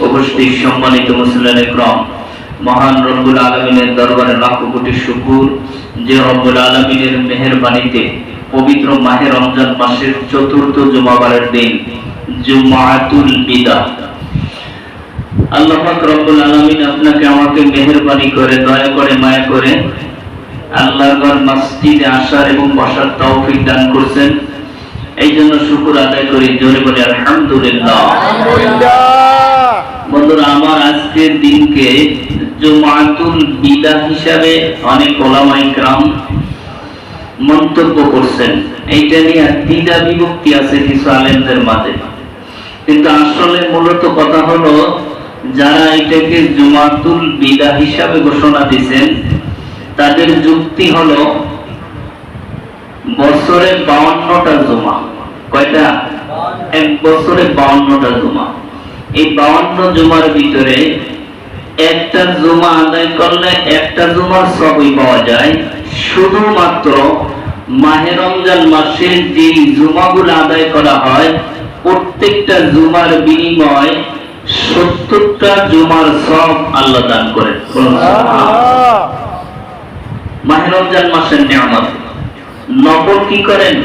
উপস্থিত সম্মানিত মুসলিম ইকরাম মহান রব্বুল আলমিনের দরবারে লাখ কোটি শুকুর। যে রব্বুল আলমিনের মেহেরবানিতে পবিত্র মাহে রমজান মাসের চতুর্থ জুমাবারের দিন জুমাতুল বিদা। রব্বুল আলামিন আপনাকে আমাকে মেহেরবানি করে, দয়া করে, মায়া করে আল্লাহর আসার এবং বসার তৌফিক দান করছেন। এই জন্য শুকুর আদায় করি, জোরে বলে আলহামদুলিল্লাহ। দিনকে জুমাতুল বিদা হিসাবে অনেক ওলামাই গ্রাম মন্তব্য করছেন। এইটা নিয়ে দ্বিধা বিভক্তি আছে কিছু আলেমদের মাঝে। কিন্তু আসলে মূলত কথা হলো, যারা এটাকে জুমাতুল বিদা হিসাবে ঘোষণা দিয়েছেন তাদের যুক্তি হলো বছরে বাউন্নটা জমা। কয়টা? এক বছরে বাউন্নটা জমা। এই বাউন্ন জমার ভিতরে একটা জুমা আদায় করলে একটা জুমার সবই পাওয়া যায়। শুধুমাত্র মাহে রমজান মাসে যে জুমাগুলো আদায় করা হয়, প্রত্যেকটা জুমার বিনিময় সত্তরটা জুমার সব আল্লাহ দান সুবহানাল্লাহ। মাহে রমজান মাসের নিয়ামত। নফল কি করেন?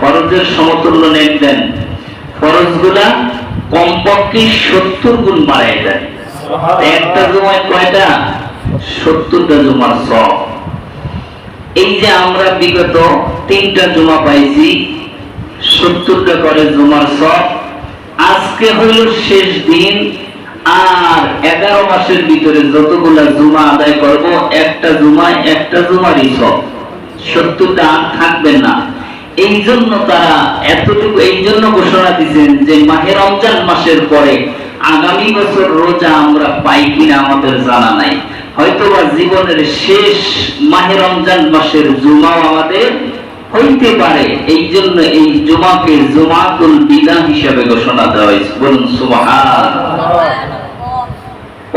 ফরজের সমতুল্য নেট দেন। ফরজগুলা কমপক্ষে সত্তর গুণ বাড়ায় দেন। একটা জমায় কয়টা? সত্তরটা জমার সব। এই যে আমরা বিগত তিনটা জমা পাইছি, সত্তরটা করে জমার সব। আজকে হইল শেষ দিন, আর এগারো মাসের ভিতরে যতগুলা জুমা আদায় করব, একটা জুমায় একটা জুমারই সব। সত্তরটা আর থাকবে না। এই জন্য তারা এতটুকু এই জন্য ঘোষণা দিচ্ছেন যে মাহে রমজান মাসের পরে আগামী বছর রোজা আমরা পাই কিনা আমাদের জানা নাই। হয়তোবা জীবনের শেষ মাহে রমজান মাসের জুমাও আমাদের হইতে পারে। এই জন্য এই জুমাকে জুমাতুল বিদা হিসাবে ঘোষণা দেওয়া হয়েছে। বলুন সুবাহ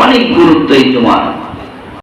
অনেক গুরুত্ব এই জুমার।